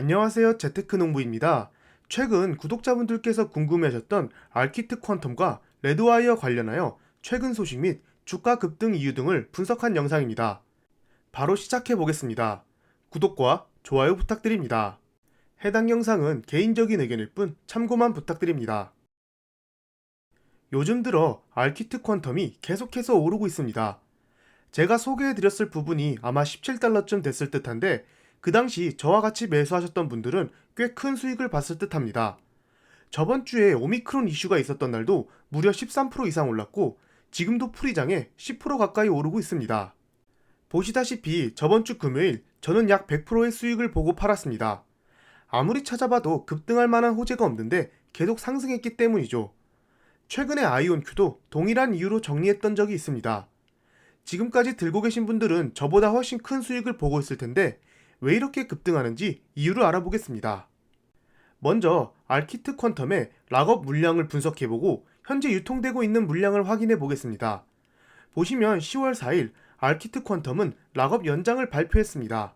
안녕하세요. 재테크 농부입니다. 최근 구독자분들께서 궁금해하셨던 알키트 퀀텀과 레드와이어 관련하여 최근 소식 및 주가 급등 이유 등을 분석한 영상입니다. 바로 시작해 보겠습니다. 구독과 좋아요 부탁드립니다. 해당 영상은 개인적인 의견일 뿐 참고만 부탁드립니다. 요즘 들어 알키트 퀀텀이 계속해서 오르고 있습니다. 제가 소개해드렸을 부분이 아마 17달러쯤 됐을 듯한데 그 당시 저와 같이 매수하셨던 분들은 꽤 큰 수익을 봤을 듯 합니다. 저번 주에 오미크론 이슈가 있었던 날도 무려 13% 이상 올랐고 지금도 풀이장에 10% 가까이 오르고 있습니다. 보시다시피 저번 주 금요일 저는 약 100%의 수익을 보고 팔았습니다. 아무리 찾아봐도 급등할 만한 호재가 없는데 계속 상승했기 때문이죠. 최근에 아이온큐도 동일한 이유로 정리했던 적이 있습니다. 지금까지 들고 계신 분들은 저보다 훨씬 큰 수익을 보고 있을 텐데 왜 이렇게 급등하는지 이유를 알아보겠습니다. 먼저 알키트 퀀텀의 락업 물량을 분석해보고 현재 유통되고 있는 물량을 확인해 보겠습니다. 보시면 10월 4일 알키트 퀀텀은 락업 연장을 발표했습니다.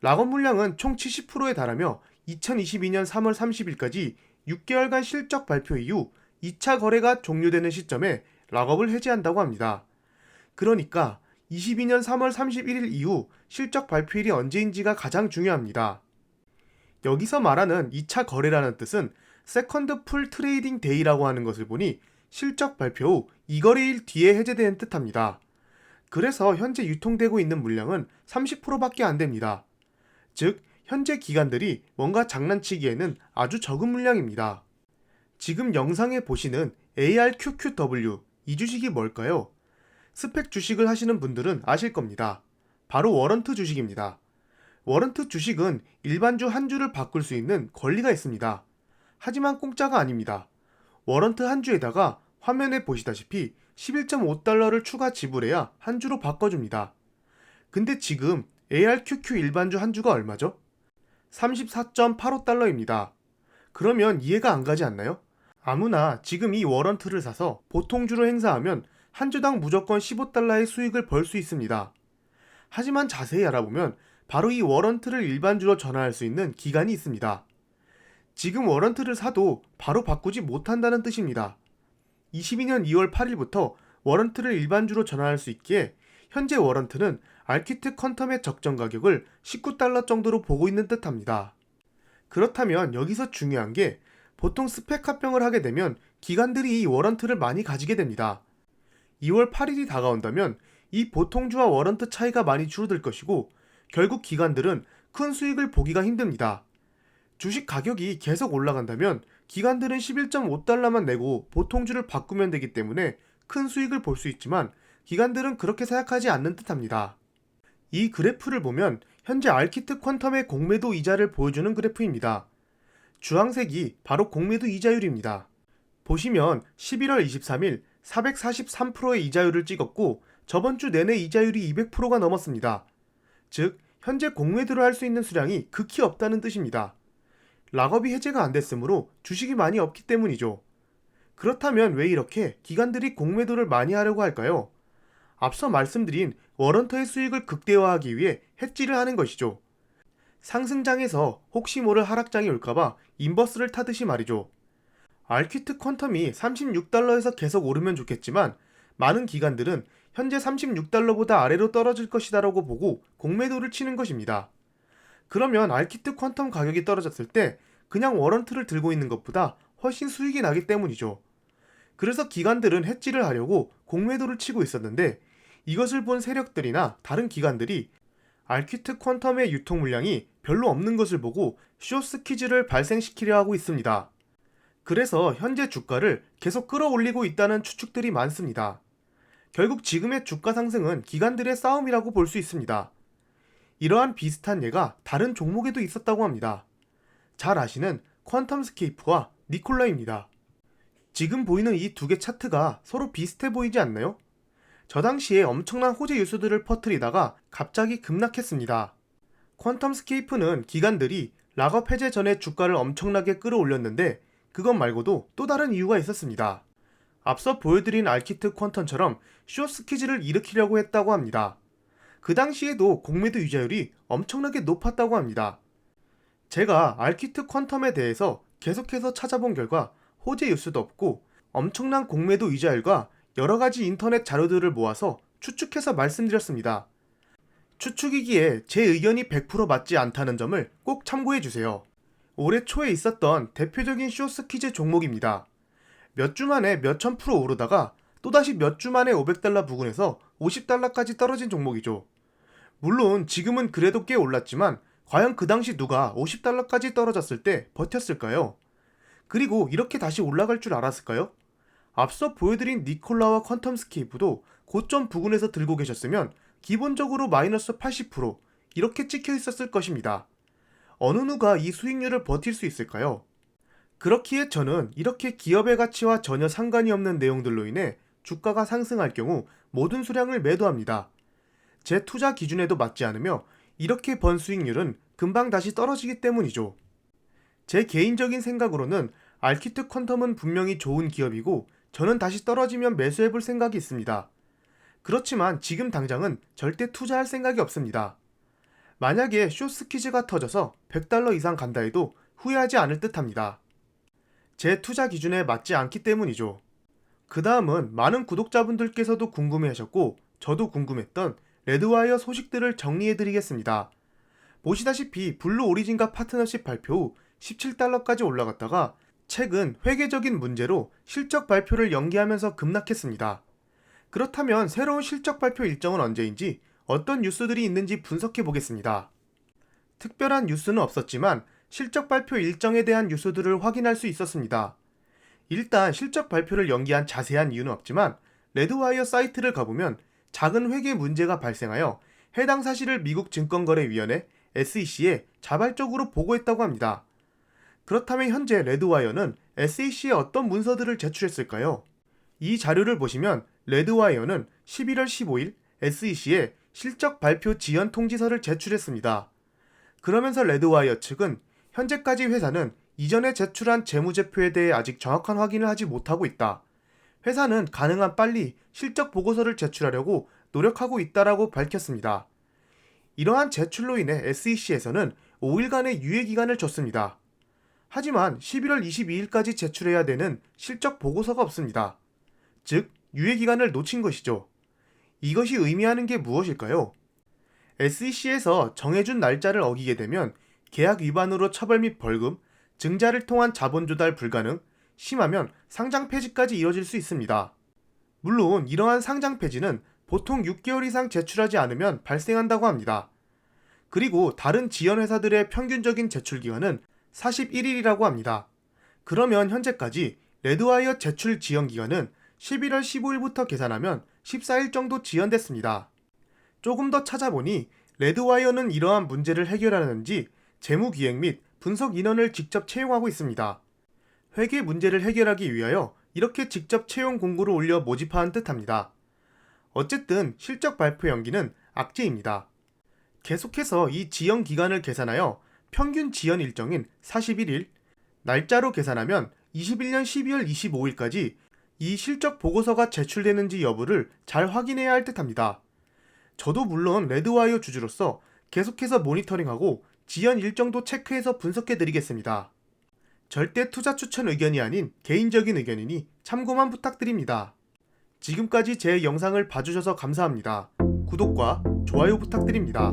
락업 물량은 총 70%에 달하며 2022년 3월 30일까지 6개월간 실적 발표 이후 2차 거래가 종료되는 시점에 락업을 해제한다고 합니다. 그러니까 22년 3월 31일 이후 실적 발표일이 언제인지가 가장 중요합니다. 여기서 말하는 2차 거래라는 뜻은 세컨드 풀 트레이딩 데이라고 하는 것을 보니 실적 발표 후 2거래일 뒤에 해제되는 뜻합니다. 그래서 현재 유통되고 있는 물량은 30%밖에 안 됩니다. 즉, 현재 기관들이 뭔가 장난치기에는 아주 적은 물량입니다. 지금 영상에 보시는 ARQQW 이 주식이 뭘까요? 스펙 주식을 하시는 분들은 아실 겁니다. 바로 워런트 주식입니다. 워런트 주식은 일반주 한 주를 바꿀 수 있는 권리가 있습니다. 하지만 공짜가 아닙니다. 워런트 한 주에다가 화면에 보시다시피 11.5달러를 추가 지불해야 한 주로 바꿔줍니다. 근데 지금 ARQQ 일반주 한 주가 얼마죠? 34.85달러입니다. 그러면 이해가 안 가지 않나요? 아무나 지금 이 워런트를 사서 보통주로 행사하면 한 주당 무조건 15달러의 수익을 벌 수 있습니다. 하지만 자세히 알아보면 바로 이 워런트를 일반주로 전환할 수 있는 기간이 있습니다. 지금 워런트를 사도 바로 바꾸지 못한다는 뜻입니다. 22년 2월 8일부터 워런트를 일반주로 전환할 수 있기에 현재 워런트는 알키트 퀀텀의 적정 가격을 19달러 정도로 보고 있는 듯합니다. 그렇다면 여기서 중요한 게 보통 스펙 합병을 하게 되면 기관들이 이 워런트를 많이 가지게 됩니다. 2월 8일이 다가온다면 이 보통주와 워런트 차이가 많이 줄어들 것이고 결국 기관들은 큰 수익을 보기가 힘듭니다. 주식 가격이 계속 올라간다면 기관들은 11.5달러만 내고 보통주를 바꾸면 되기 때문에 큰 수익을 볼 수 있지만 기관들은 그렇게 생각하지 않는 듯합니다. 이 그래프를 보면 현재 알키트 퀀텀의 공매도 이자를 보여주는 그래프입니다. 주황색이 바로 공매도 이자율입니다. 보시면 11월 23일 443%의 이자율을 찍었고 저번 주 내내 이자율이 200%가 넘었습니다. 즉, 현재 공매도를 할 수 있는 수량이 극히 없다는 뜻입니다. 락업이 해제가 안 됐으므로 주식이 많이 없기 때문이죠. 그렇다면 왜 이렇게 기관들이 공매도를 많이 하려고 할까요? 앞서 말씀드린 워런터의 수익을 극대화하기 위해 해지를 하는 것이죠. 상승장에서 혹시 모를 하락장이 올까봐 인버스를 타듯이 말이죠. 알퀴트 퀀텀이 36달러에서 계속 오르면 좋겠지만 많은 기관들은 현재 36달러보다 아래로 떨어질 것이다라고 보고 공매도를 치는 것입니다. 그러면 알키트 퀀텀 가격이 떨어졌을 때 그냥 워런트를 들고 있는 것보다 훨씬 수익이 나기 때문이죠. 그래서 기관들은 해지를 하려고 공매도를 치고 있었는데 이것을 본 세력들이나 다른 기관들이 알퀴트 퀀텀의 유통 물량이 별로 없는 것을 보고 쇼스키즈를 발생시키려 하고 있습니다. 그래서 현재 주가를 계속 끌어올리고 있다는 추측들이 많습니다. 결국 지금의 주가 상승은 기관들의 싸움이라고 볼 수 있습니다. 이러한 비슷한 예가 다른 종목에도 있었다고 합니다. 잘 아시는 퀀텀스케이프와 니콜라입니다. 지금 보이는 이 두 개 차트가 서로 비슷해 보이지 않나요? 저 당시에 엄청난 호재 유수들을 퍼뜨리다가 갑자기 급락했습니다. 퀀텀스케이프는 기관들이 락업 해제 전에 주가를 엄청나게 끌어올렸는데 그것 말고도 또 다른 이유가 있었습니다. 앞서 보여드린 알키트 퀀텀처럼 쇼스키즈를 일으키려고 했다고 합니다. 그 당시에도 공매도 유자율이 엄청나게 높았다고 합니다. 제가 알키트 퀀텀에 대해서 계속해서 찾아본 결과 호재 뉴스도 없고 엄청난 공매도 이자율과 여러 가지 인터넷 자료들을 모아서 추측해서 말씀드렸습니다. 추측이기에 제 의견이 100% 맞지 않다는 점을 꼭 참고해 주세요. 올해 초에 있었던 대표적인 쇼스키즈 종목입니다. 몇 주 만에 몇천 프로 오르다가 또다시 몇 주 만에 500달러 부근에서 50달러까지 떨어진 종목이죠. 물론 지금은 그래도 꽤 올랐지만 과연 그 당시 누가 50달러까지 떨어졌을 때 버텼을까요? 그리고 이렇게 다시 올라갈 줄 알았을까요? 앞서 보여드린 니콜라와 퀀텀 스케이프도 고점 부근에서 들고 계셨으면 기본적으로 마이너스 80% 이렇게 찍혀 있었을 것입니다. 어느 누가 이 수익률을 버틸 수 있을까요? 그렇기에 저는 이렇게 기업의 가치와 전혀 상관이 없는 내용들로 인해 주가가 상승할 경우 모든 수량을 매도합니다. 제 투자 기준에도 맞지 않으며 이렇게 번 수익률은 금방 다시 떨어지기 때문이죠. 제 개인적인 생각으로는 알키트 퀀텀은 분명히 좋은 기업이고 저는 다시 떨어지면 매수해 볼 생각이 있습니다. 그렇지만 지금 당장은 절대 투자할 생각이 없습니다. 만약에 쇼스키즈가 터져서 100달러 이상 간다 해도 후회하지 않을 듯 합니다. 제 투자 기준에 맞지 않기 때문이죠. 그 다음은 많은 구독자분들께서도 궁금해 하셨고, 저도 궁금했던 레드와이어 소식들을 정리해 드리겠습니다. 보시다시피 블루 오리진과 파트너십 발표 후 17달러까지 올라갔다가 최근 회계적인 문제로 실적 발표를 연기하면서 급락했습니다. 그렇다면 새로운 실적 발표 일정은 언제인지 어떤 뉴스들이 있는지 분석해 보겠습니다. 특별한 뉴스는 없었지만 실적 발표 일정에 대한 뉴스들을 확인할 수 있었습니다. 일단 실적 발표를 연기한 자세한 이유는 없지만 레드와이어 사이트를 가보면 작은 회계 문제가 발생하여 해당 사실을 미국 증권거래위원회 SEC에 자발적으로 보고했다고 합니다. 그렇다면 현재 레드와이어는 SEC에 어떤 문서들을 제출했을까요? 이 자료를 보시면 레드와이어는 11월 15일 SEC에 실적 발표 지연 통지서를 제출했습니다. 그러면서 레드와이어 측은 현재까지 회사는 이전에 제출한 재무제표에 대해 아직 정확한 확인을 하지 못하고 있다. 회사는 가능한 빨리 실적 보고서를 제출하려고 노력하고 있다라고 밝혔습니다. 이러한 제출로 인해 SEC에서는 5일간의 유예 기간을 줬습니다. 하지만 11월 22일까지 제출해야 되는 실적 보고서가 없습니다. 즉, 유예 기간을 놓친 것이죠. 이것이 의미하는 게 무엇일까요? SEC에서 정해준 날짜를 어기게 되면 계약 위반으로 처벌 및 벌금, 증자를 통한 자본 조달 불가능, 심하면 상장 폐지까지 이뤄질 수 있습니다. 물론 이러한 상장 폐지는 보통 6개월 이상 제출하지 않으면 발생한다고 합니다. 그리고 다른 지연 회사들의 평균적인 제출 기간은 41일이라고 합니다. 그러면 현재까지 레드와이어 제출 지연 기간은 11월 15일부터 계산하면 14일 정도 지연됐습니다. 조금 더 찾아보니 레드와이어는 이러한 문제를 해결하는지 재무 기획 및 분석 인원을 직접 채용하고 있습니다. 회계 문제를 해결하기 위하여 이렇게 직접 채용 공고를 올려 모집한 뜻합니다. 어쨌든 실적 발표 연기는 악재입니다. 계속해서 이 지연 기간을 계산하여 평균 지연 일정인 41일, 날짜로 계산하면 21년 12월 25일까지 이 실적 보고서가 제출되는지 여부를 잘 확인해야 할 듯합니다. 저도 물론 레드와이어 주주로서 계속해서 모니터링하고 지연 일정도 체크해서 분석해 드리겠습니다. 절대 투자 추천 의견이 아닌 개인적인 의견이니 참고만 부탁드립니다. 지금까지 제 영상을 봐주셔서 감사합니다. 구독과 좋아요 부탁드립니다.